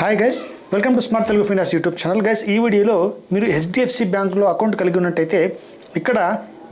Hi guys welcome to smart Telugu finance YouTube channel guys ఈ వీడియోలో మీరు HDFC బ్యాంక్లో అకౌంట్ కలిగి ఉన్నట్టయితే ఇక్కడ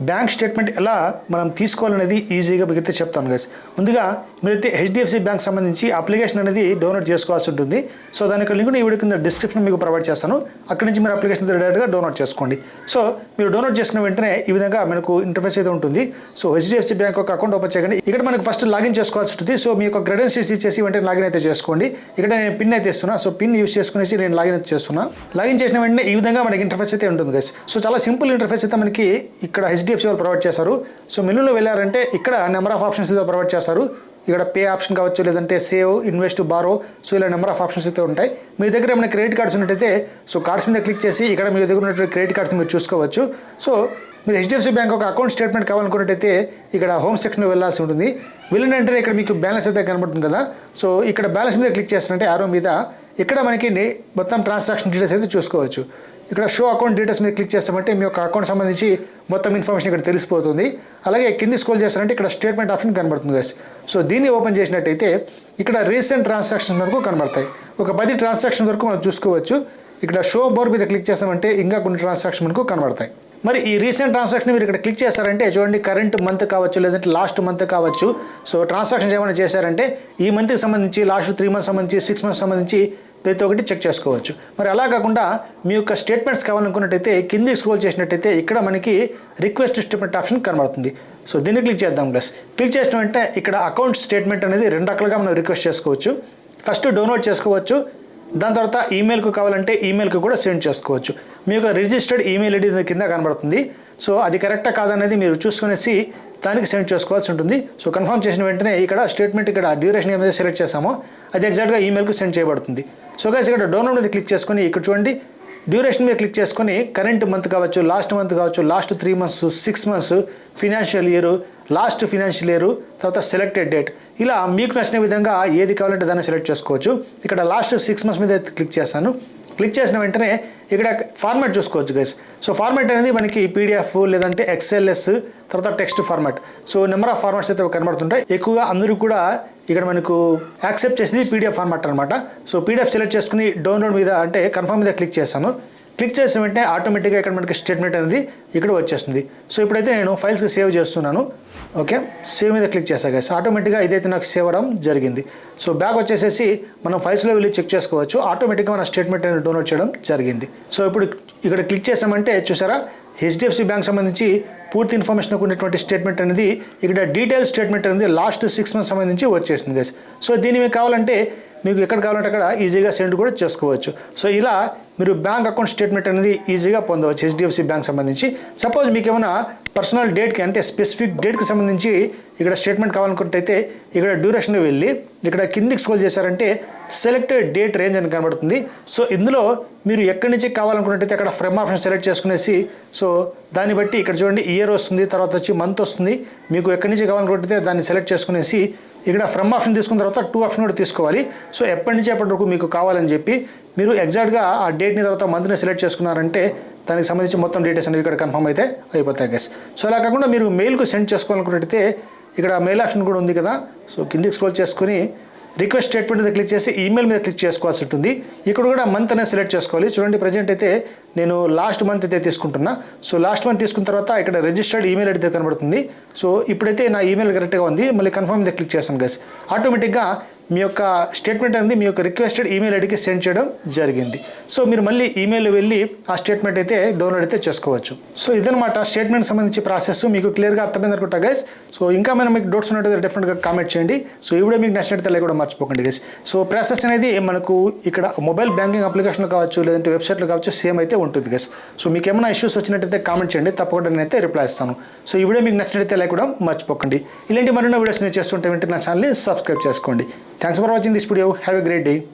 బ్యాంక్ స్టేట్మెంట్ ఎలా మనం తీసుకోవాలనేది ఈజీగా మీకైతే చెప్తాను గైస్ ముందుగా మీరైతే హెచ్డిఎఫ్సి బ్యాంక్ సంబంధించి అప్లికేషన్ అనేది డౌన్లోడ్ చేసుకోవాల్సి ఉంటుంది. సో దాని యొక్క లింక్ ఈ వీడియో కింద డిస్క్రిప్షన్ మీకు ప్రొవైడ్ చేస్తాను. అక్కడి నుంచి మీరు అప్లికేషన్ డైరెక్ట్గా డౌన్లోడ్ చేసుకోండి. సో మీరు డౌన్లోడ్ చేసిన వెంటనే ఈ విధంగా మనకు ఇంటర్ఫేస్ అయితే ఉంటుంది. సో హెచ్డిఎఫ్సి బ్యాంక్ ఒక అకౌంట్ ఓపెన్ చేయండి ఇక్కడ మనకు ఫస్ట్ లాగిన్ చేసుకోవాల్సి ఉంటుంది. సో మీ యొక్క క్రెడెన్షియల్స్ ఇచ్చేసి వెంటనే లాగిన్ అయితే చేసుకోండి. ఇక్కడ నేను పిన్ అయితే ఇస్తున్నా. సో పిన్ యూస్ చేసుకునేసి నేను లాగిన్ అయితే చేస్తున్నా. లాగిన్ చేసిన వెంటనే ఈ విధంగా మనకి ఇంటర్ఫేస్ అయితే ఉంటుంది గైస్ సో చాలా సింపుల్ ఇంటర్ఫేస్ అయితే మనకి ఇక్కడ హెచ్డి హెచ్డిఎఫ్సి వాళ్ళు ప్రొవైడ్ చేస్తారు సో మెనూలో వెళ్ళారంటే ఇక్కడ నెంబర్ ఆఫ్ ఆప్షన్స్ ప్రొవైడ్ చేస్తారు ఇక్కడ పే ఆప్షన్ కావచ్చు లేదంటే సేవ్ ఇన్వెస్ట్ బారో సో ఇలా నెంబర్ ఆఫ్ ఆప్షన్స్ అయితే ఉంటాయి. మీ దగ్గర ఏమైనా క్రెడిట్ కార్డ్స్ ఉన్నట్టయితే సో కార్డ్స్ మీద క్లిక్ చేసి ఇక్కడ మీ దగ్గర ఉన్నటువంటి క్రెడిట్ కార్డ్స్ మీరు చూసుకోవచ్చు. సో మీరు హెచ్డిఎఫ్సి బ్యాంక్ ఒక అకౌంట్ స్టేట్మెంట్ కావాలనుకున్నట్టయితే ఇక్కడ హోమ్ సెక్షన్లో వెళ్ళాల్సి ఉంటుంది. వెళ్ళిన వెంటనే ఇక్కడ మీకు బ్యాలెన్స్ అయితే కనబడుతుంది కదా. సో ఇక్కడ బ్యాలెన్స్ మీద క్లిక్ చేస్తానంటే ఆరో మీద ఇక్కడ మనకి మొత్తం ట్రాన్సాక్షన్ డీటెయిల్స్ అయితే చూసుకోవచ్చు. ఇక్కడ షో అకౌంట్ డీటెయిల్స్ మీద క్లిక్ చేస్తామంటే మీ యొక్క అకౌంట్ సంబంధించి మొత్తం ఇన్ఫర్మేషన్ ఇక్కడ తెలిసిపోతుంది. అలాగే కింది స్కోల్ చేస్తారంటే ఇక్కడ స్టేట్మెంట్ ఆప్షన్ కనబడుతుంది గైస్ సో దీన్ని ఓపెన్ చేసినట్టయితే ఇక్కడ రీసెంట్ ట్రాన్సాక్షన్స్ వరకు కనబడతాయి. ఒక పది ట్రాన్సాక్షన్ వరకు మనం చూసుకోవచ్చు. ఇక్కడ షో బోర్ మీద క్లిక్ చేస్తామంటే ఇంకా కొన్ని ట్రాన్సాక్షన్ మనకు కనబడతాయి. మరి ఈ రీసెంట్ ట్రాన్సాక్షన్ మీరు ఇక్కడ క్లిక్ చేస్తారంటే చూడండి కరెంట్ మంత్ కావచ్చు లేదంటే లాస్ట్ మంత్ కావచ్చు. సో ట్రాన్సాక్షన్ ఏమైనా చేశారంటే ఈ మంత్కి సంబంధించి లాస్ట్ త్రీ మంత్స్ సంబంధించి సిక్స్ మంత్స్ సంబంధించి ప్రతి ఒక్కటి చెక్ చేసుకోవచ్చు. మరి అలా కాకుండా మీ యొక్క స్టేట్మెంట్స్ కావాలనుకున్నట్టయితే కింది స్క్రోల్ చేసినట్టయితే ఇక్కడ మనకి రిక్వెస్ట్ స్టేట్మెంట్ ఆప్షన్ కనబడుతుంది. సో దీన్ని క్లిక్ చేద్దాం ప్లస్ క్లిక్ చేసిన వెంటనే ఇక్కడ అకౌంట్ స్టేట్మెంట్ అనేది రెండు రకాలుగా మనం రిక్వెస్ట్ చేసుకోవచ్చు. ఫస్ట్ డౌన్లోడ్ చేసుకోవచ్చు. దాని తర్వాత ఈమెయిల్కు కావాలంటే ఈమెయిల్కి కూడా సెండ్ చేసుకోవచ్చు. మీ యొక్క రిజిస్టర్డ్ ఈమెయిల్ ఐడి కింద కనబడుతుంది. సో అది కరెక్టా కాదనేది మీరు చూసుకునేసి దానికి సెండ్ చేసుకోవాల్సి ఉంటుంది. సో కన్ఫర్మ్ చేసిన వెంటనే ఇక్కడ స్టేట్మెంట్ ఇక్కడ డ్యూరేషన్ ఏమైతే సెలెక్ట్ చేసామో అది ఎగ్జాక్ట్గా ఈమెయిల్కు సెండ్ చేయబడుతుంది. సో గైస్ ఇక్కడ డౌన్లోడ్ మీద క్లిక్ చేసుకొని ఇక్కడ చూడండి. డ్యూరేషన్ మీద క్లిక్ చేసుకొని కరెంట్ మంత్ కావచ్చు లాస్ట్ మంత్ కావచ్చు last three months six months financial year last financial year తర్వాత సెలెక్టెడ్ డేట్ ఇలా మీకు నచ్చిన విధంగా ఏది కావాలంటే దాన్ని సెలెక్ట్ చేసుకోవచ్చు. ఇక్కడ లాస్ట్ సిక్స్ మంత్స్ మీద క్లిక్ చేస్తాను క్లిక్ చేసిన వెంటనే ఇక్కడ ఫార్మాట్ చూసుకోవచ్చు గైస్ సో ఫార్మాట్ అనేది మనకి పీడిఎఫ్ లేదంటే ఎక్స్ఎల్ఎస్ తర్వాత text format so number of formats అయితే కనబడుతుంటాయి. ఎక్కువగా అందరూ కూడా ఇక్కడ మనకు యాక్సెప్ట్ చేసింది పీడిఎఫ్ ఫార్మాట్ అనమాట సో పీడిఎఫ్ సెలెక్ట్ చేసుకుని డౌన్లోడ్ మీద అంటే కన్ఫర్మ్ మీద క్లిక్ చేస్తాను. క్లిక్ చేసిన వెంటనే ఆటోమేటిక్గా ఇక్కడ మనకి స్టేట్మెంట్ అనేది ఇక్కడ వచ్చేస్తుంది. సో ఇప్పుడైతే నేను ఫైల్స్కి సేవ్ చేస్తున్నాను. ఓకే? సేవ్ మీద క్లిక్ చేస్తా గైస్ ఆటోమేటిక్గా ఇదైతే నాకు సేవ్ అవడం జరిగింది. సో బ్యాక్ వచ్చేసేసి మనం ఫైల్స్లో వెళ్ళి చెక్ చేసుకోవచ్చు. ఆటోమేటిక్గా మన స్టేట్మెంట్ అనేది డౌన్లోడ్ చేయడం జరిగింది. సో ఇప్పుడు ఇక్కడ క్లిక్ చేసామంటే చూసారా? హెచ్డిఎఫ్సి బ్యాంక్ సంబంధించి పూర్తి ఇన్ఫర్మేషన్ ఉన్నటువంటి స్టేట్మెంట్ అనేది ఇక్కడ డీటెయిల్ స్టేట్మెంట్ అనేది లాస్ట్ సిక్స్ మంత్స్ సంబంధించి వచ్చేసింది గైస్ సో దీని మీకు కావాలంటే మీకు ఎక్కడ కావాలంటే అక్కడ ఈజీగా సెండ్ కూడా చేసుకోవచ్చు. సో ఇలా మీరు బ్యాంక్ అకౌంట్ స్టేట్మెంట్ అనేది ఈజీగా పొందవచ్చు హెచ్డిఎఫ్సి బ్యాంక్ సంబంధించి. సపోజ్ మీకు ఏమైనా పర్సనల్ డేట్కి అంటే స్పెసిఫిక్ డేట్కి సంబంధించి ఇక్కడ స్టేట్మెంట్ కావాలనుకుంటే ఇక్కడ డ్యూరేషన్ వెళ్ళి ఇక్కడ కిందికి స్క్రోల్ చేశారంటే సెలెక్టెడ్ డేట్ రేంజ్ అని కనబడుతుంది. సో ఇందులో మీరు ఎక్కడి నుంచి కావాలనుకున్నట్టయితే అక్కడ ఫ్రమ్ ఆప్షన్ సెలెక్ట్ చేసుకునేసి సో దాన్ని బట్టి ఇక్కడ చూడండి ఇయర్ వస్తుంది తర్వాత వచ్చి మంత్ వస్తుంది. మీకు ఎక్కడి నుంచి కావాలనుకుంటే దాన్ని సెలెక్ట్ చేసుకునేసి ఇక్కడ ఫ్రమ్ ఆప్షన్ తీసుకున్న తర్వాత టూ ఆప్షన్ కూడా తీసుకోవాలి. సో ఎప్పటి నుంచి ఎప్పటి వరకు మీకు కావాలని చెప్పి మీరు ఎగ్జాక్ట్గా ఆ డేట్ని తర్వాత మంత్ని సెలెక్ట్ చేసుకున్నారంటే దానికి సంబంధించి మొత్తం డీటెయిల్స్ అనేవి ఇక్కడ కన్ఫర్మ్ అయితే అయిపోతాయి గెస్ సో అలా కాకుండా మీరు మెయిల్కు సెండ్ చేసుకోవాలనుకున్నట్టయితే ఇక్కడ మెయిల్ ఆప్షన్ కూడా ఉంది కదా. సో కిందికి స్క్రోల్ చేసుకుని రిక్వెస్ట్ స్టేట్మెంట్ మీద క్లిక్ చేసి ఈమెయిల్ మీద క్లిక్ చేసుకోవాల్సి ఉంటుంది. ఇక్కడ కూడా మంత్ అనేది సెలెక్ట్ చేసుకోవాలి. చూడండి ప్రజెంట్ అయితే నేను లాస్ట్ మంత్ అయితే తీసుకుంటున్నా. సో లాస్ట్ మంత్ తీసుకున్న తర్వాత ఇక్కడ రిజిస్టర్డ్ ఈమెయిల్ అయితే కనబడుతుంది. సో ఇప్పుడైతే నా ఈమెయిల్ కరెక్ట్గా ఉంది. మళ్ళీ కన్ఫర్మ్ మీద క్లిక్ చేస్తాను గైస్ ఆటోమేటిక్గా మీ యొక్క స్టేట్మెంట్ అనేది మీ యొక్క రిక్వెస్టెడ్ ఈమెయిల్ ఐడికి సెండ్ చేయడం జరిగింది. సో మీరు మళ్ళీ ఈమెయిల్ వెళ్ళి ఆ స్టేట్మెంట్ అయితే డౌన్లోడ్ అయితే చేసుకోవచ్చు. సో ఇదనమాట స్టేట్మెంట్ సంబంధించి ప్రాసెస్ మీకు క్లియర్గా అర్థమైంది అనుకుంటా గైస్ సో ఇంకా మనం మీకు డౌట్స్ ఉన్నట్టు డెఫినెట్గా కామెంట్ చేయండి. సో ఈ వీడియో మీకు నచ్చినట్టు కూడా మర్చిపోకండి గైస్ సో ప్రాసెస్ అనేది మనకు ఇక్కడ మొబైల్ బ్యాంకింగ్ అప్లికేషన్లో కావచ్చు లేదంటే వెబ్సైట్లో కావచ్చు సేమ్ అయితే ఉంటుంది గైస్ సో మీకు ఏమైనా ఇష్యూస్ వచ్చినట్టయితే కామెంట్ చేయండి. తప్పకుండా నేనైతే రిప్లై ఇస్తాను. సో ఈ వీడియో మీకు నచ్చినట్టయితే లైక్ కూడా మర్చిపోకండి. ఇలాంటి మరిన్నో వీడియోస్ నేను చేస్తుంటే వెంటనే నా ఛానల్ని సబ్స్క్రైబ్ చేసుకోండి. Thanks for watching this video. Have a great day.